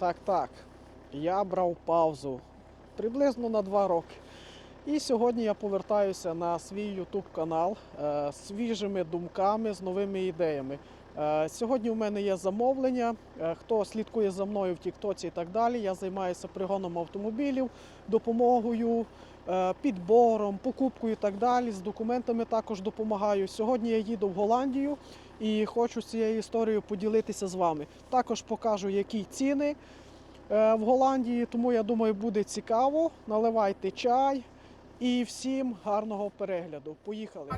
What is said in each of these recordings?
Так, так. Я брав паузу приблизно на два роки. І сьогодні я повертаюся на свій YouTube канал е, свіжими думками, з новими ідеями. Е, Сьогодні у мене є замовлення. Е, Хто слідкує за мною в Тіктоці і так далі, я займаюся пригоном автомобілів, допомогою, е, підбором, покупкою і так далі. З документами також допомагаю. Сьогодні я їду в Голландію і хочу цією історією поділитися з вами. Також покажу, які ціни в Голландії, тому я думаю, буде цікаво. Наливайте чай і всім гарного перегляду. Поїхали!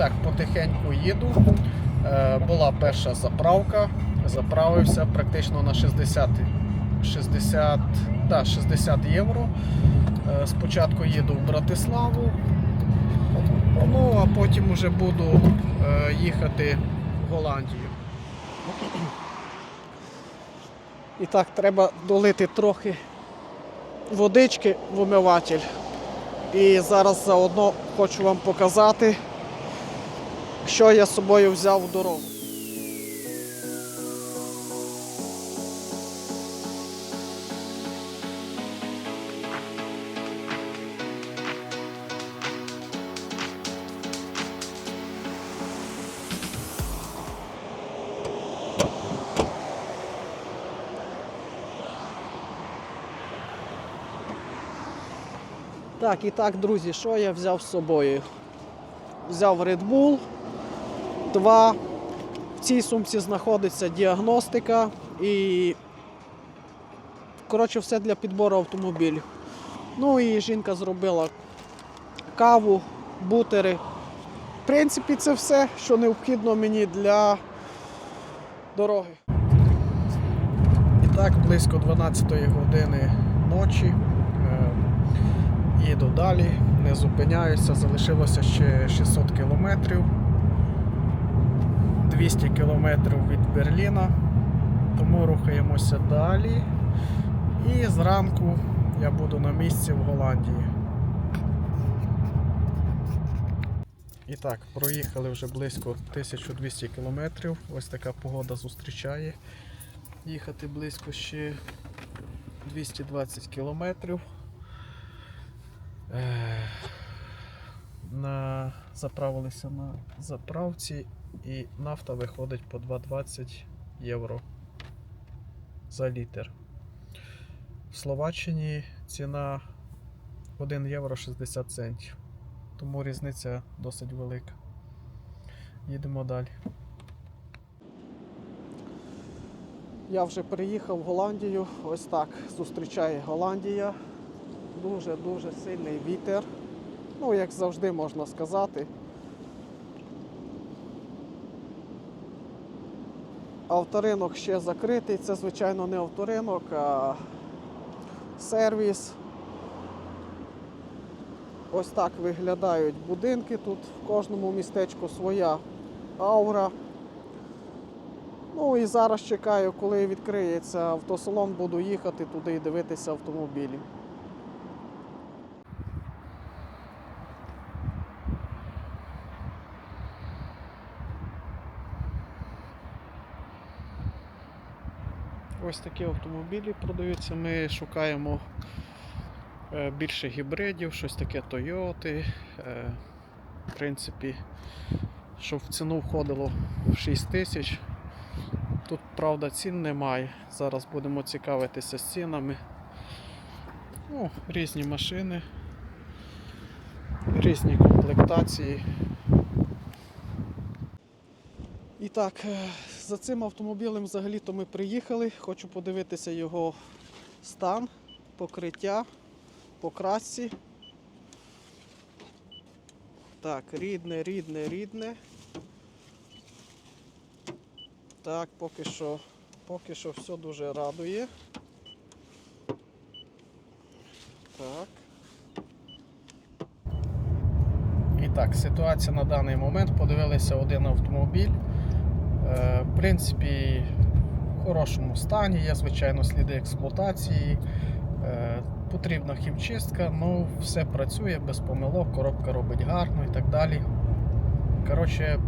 Так, потихеньку їду. Е, була перша заправка. Заправився практично на 60, 60, да, 60 євро. Е, спочатку їду в Братиславу, ну а потім вже буду е, їхати в Голландію. І так, треба долити трохи водички в умиватель. І зараз заодно хочу вам показати, що я з собою взяв в дорогу. Так, і так, друзі, що я взяв з собою? Взяв Red Bull, два. В цій сумці знаходиться діагностика і коротше все для підбору автомобілів. Ну і жінка зробила каву, бутери. В принципі, це все, що необхідно мені для дороги. І так, близько 12 години ночі. Е, Їду далі, не зупиняюся, залишилося ще 600 кілометрів. 200 кілометрів від Берліна. Тому рухаємося далі. І зранку я буду на місці в Голландії. І так, проїхали вже близько 1200 кілометрів. Ось така погода зустрічає. Їхати близько ще 220 кілометрів. Е, На... Заправилися на заправці і нафта виходить по 2,20 євро за літр. В Словаччині ціна 1 євро 60 центів. Тому різниця досить велика. Їдемо далі. Я вже приїхав в Голландію. Ось так зустрічає Голландія. Дуже-дуже сильний вітер. Ну, як завжди можна сказати. Авторинок ще закритий. Це, звичайно, не авторинок, а сервіс. Ось так виглядають будинки. Тут в кожному містечку своя аура. Ну і зараз чекаю, коли відкриється автосалон, буду їхати туди і дивитися автомобілі. Ось такі автомобілі продаються. Ми шукаємо е, більше гібридів, щось таке Toyota. Е, В принципі, щоб в ціну входило в 6 тисяч. Тут, правда, цін немає. Зараз будемо цікавитися з цінами. Ну, різні машини, різні комплектації. І так, е, за цим автомобілем взагалі-то ми приїхали. Хочу подивитися його стан, покриття, покрасці. Так, рідне, рідне, рідне. Так, поки що, поки що все дуже радує. Так. І так, ситуація на даний момент. Подивилися один автомобіль. Е, В принципі, в хорошому стані, є, звичайно, сліди експлуатації. Е, Потрібна хімчистка, ну все працює без помилок, коробка робить гарно і так далі. Коротше,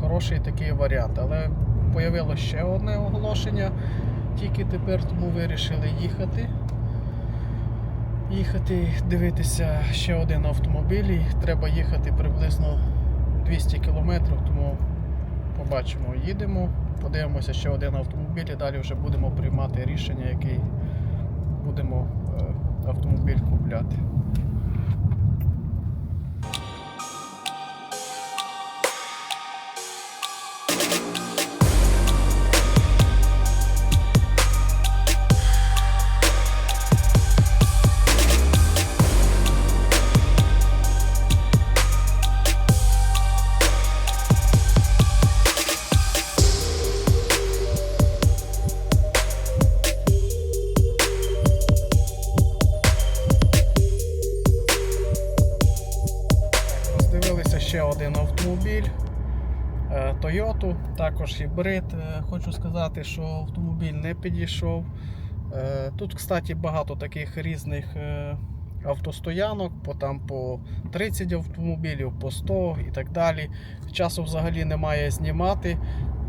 хороший такий варіант. Але появилося ще одне оголошення, тільки тепер тому вирішили їхати. Їхати, дивитися ще один автомобіль. і Треба їхати приблизно 200 кілометрів, тому побачимо, їдемо, подивимося ще один автомобіль і далі вже будемо приймати рішення, який будемо е, автомобіль купляти. Також гібрид. Е, Хочу сказати, що автомобіль не підійшов. Е, Тут, кстати, багато таких різних е, автостоянок, по там по 30 автомобілів, по 100 і так далі. Часу взагалі немає знімати.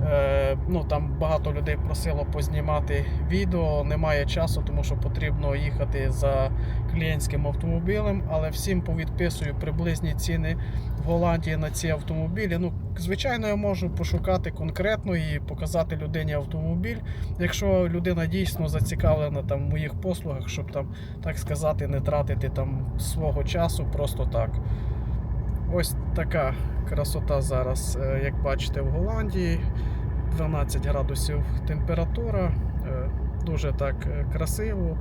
Е, Ну, там багато людей просило познімати відео, немає часу, тому що потрібно їхати за клієнтським автомобілем, але всім повідписую приблизні ціни в Голландії на ці автомобілі. Ну, звичайно, я можу пошукати конкретно і показати людині автомобіль, якщо людина дійсно зацікавлена там в моїх послугах, щоб там, так сказати, не тратити там свого часу просто так. Ось така красота зараз, е, як бачите, в Голландії. 12 градусів температура, е, дуже так е, красиво.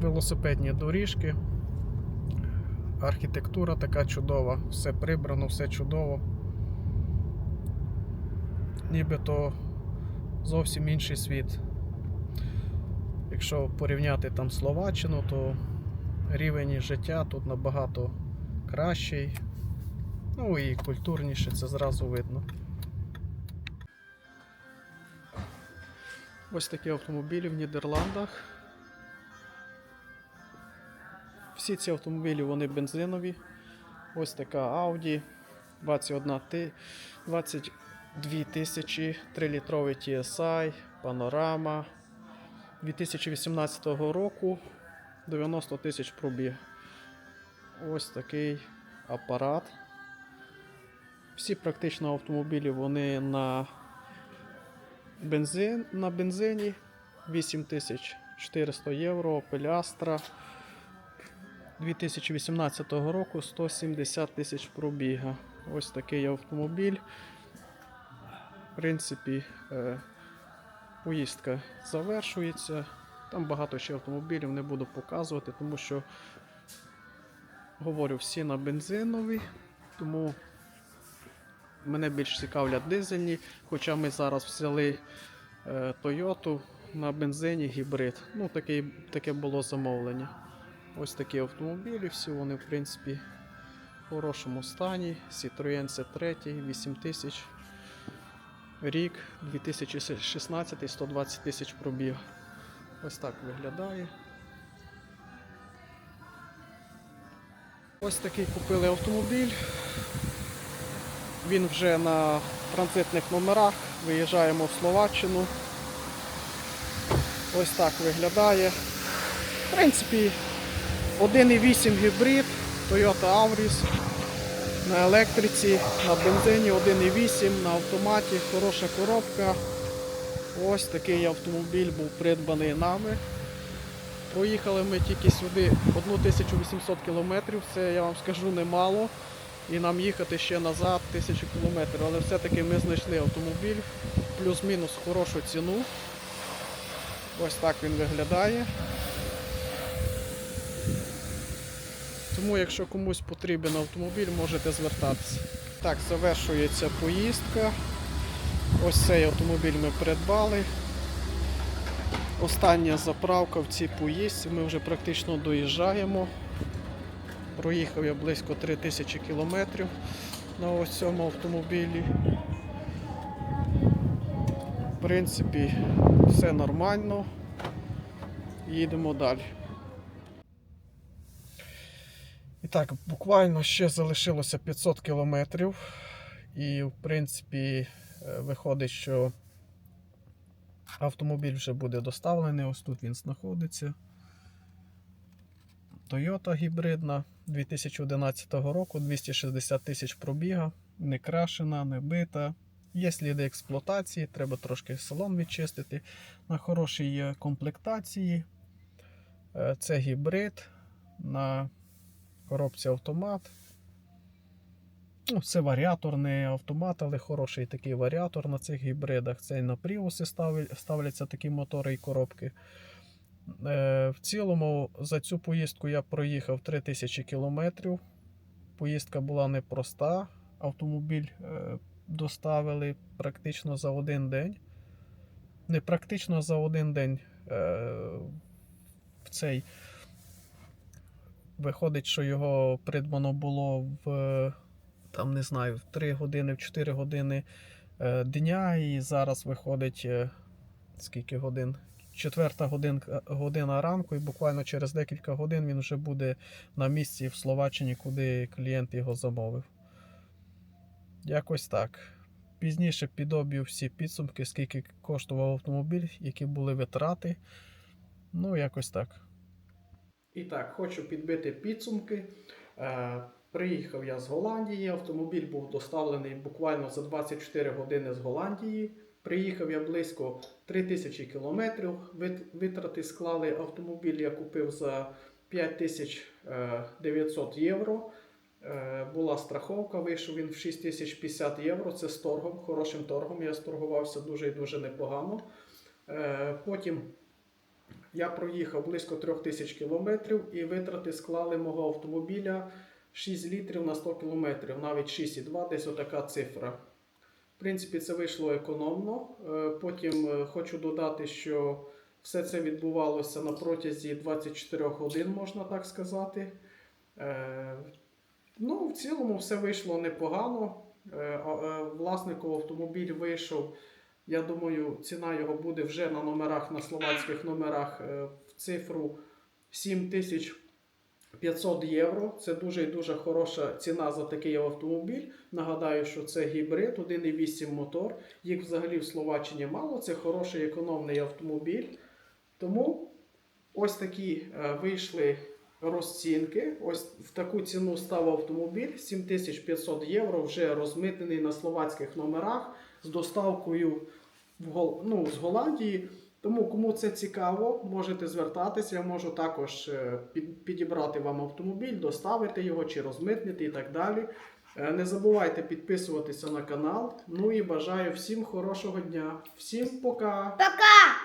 Велосипедні доріжки. Архітектура така чудова, все прибрано, все чудово. Нібито зовсім інший світ. Якщо порівняти там Словаччину, то рівень життя тут набагато кращий. Ну і культурніше, це зразу видно. Ось такі автомобілі в Нідерландах. Всі ці автомобілі вони бензинові. Ось така Audi 21 22 тисячі, 3-літровий TSI, панорама 2018 року 90 тисяч пробіг. Ось такий апарат. Всі практично автомобілі вони на бензин, на бензині 8400 євро, Astra 2018 року 170 тисяч пробіга. Ось такий автомобіль. В принципі, е, поїздка завершується. Там багато ще автомобілів не буду показувати, тому що говорю всі на бензинові, тому мене більш цікавлять дизельні, хоча ми зараз взяли е, на бензині гібрид. Ну, таке, таке було замовлення. Ось такі автомобілі, всі вони, в принципі, в хорошому стані. Citroen C3, 8000. Рік 2016, 120 тисяч пробіг. Ось так виглядає. Ось такий купили автомобіль. Він вже на транзитних номерах. Виїжджаємо в Словаччину. Ось так виглядає. В принципі, 1,8 гібрид Toyota Auris на електриці, на бензині 1,8 на автоматі, хороша коробка. Ось такий автомобіль був придбаний нами. Проїхали ми тільки сюди 1800 кілометрів, це я вам скажу немало. І нам їхати ще назад 1000 кілометрів. Але все-таки ми знайшли автомобіль, плюс-мінус хорошу ціну. Ось так він виглядає. Тому, якщо комусь потрібен автомобіль, можете звертатися. Так, завершується поїздка. Ось цей автомобіль ми придбали. Остання заправка в цій поїздці. Ми вже практично доїжджаємо. Проїхав я близько 3000 кілометрів на ось цьому автомобілі. принципі, все нормально. Їдемо далі. І так, буквально ще залишилося 500 кілометрів. І, в принципі, е, виходить, що автомобіль вже буде доставлений. Ось тут він знаходиться. Toyota гібридна 2011 року, 260 тисяч пробіга, не крашена, не бита. Є сліди експлуатації, треба трошки салон відчистити. На хорошій комплектації. Е, Це гібрид на коробці автомат. Ну, це варіаторний автомат, але хороший такий варіатор на цих гібридах. Це і на пріуси ставляться такі мотори і коробки. Е, В цілому за цю поїздку я проїхав 3000 кілометрів. Поїздка була непроста. Автомобіль е, доставили практично за один день. Не практично за один день. е, В цей виходить, що його придбано було в там не знаю, в 3 години, в 4 години е, дня, і зараз виходить е, скільки годин? Четверта годинка, година ранку, і буквально через декілька годин він вже буде на місці в Словаччині, куди клієнт його замовив. Якось так. Пізніше підоб'ю всі підсумки, скільки коштував автомобіль, які були витрати. Ну, якось так. І так, хочу підбити підсумки. Е, приїхав я з Голландії. Автомобіль був доставлений буквально за 24 години з Голландії. Приїхав я близько 3000 кілометрів. Витрати склали автомобіль, я купив за 5900 євро. Е, Була страховка, вийшов він в 6050 євро. Це з торгом, хорошим торгом. Я сторгувався дуже і дуже непогано. Е, Потім я проїхав близько 3000 кілометрів і витрати склали мого автомобіля 6 літрів на 100 кілометрів, навіть 6,2, десь отака цифра. В принципі, це вийшло економно. Е, Потім е, хочу додати, що все це відбувалося на протязі 24 годин, можна так сказати. Е, Ну, в цілому все вийшло непогано. Власнику автомобіль вийшов. Я думаю, ціна його буде вже на номерах, на словацьких номерах в цифру 7500 євро. Це дуже і дуже хороша ціна за такий автомобіль. Нагадаю, що це гібрид, 1,8 мотор. Їх взагалі в Словаччині мало. Це хороший економний автомобіль. Тому ось такі е, вийшли розцінки. Ось в таку ціну став автомобіль 7500 євро, вже розмитнений на словацьких номерах з доставкою в ну, з Голландії. Тому кому це цікаво, можете звертатися. Я можу також е, підібрати вам автомобіль, доставити його чи розмитнити і так далі. Е, Не забувайте підписуватися на канал. Ну і бажаю всім хорошого дня. Всім пока! Пока!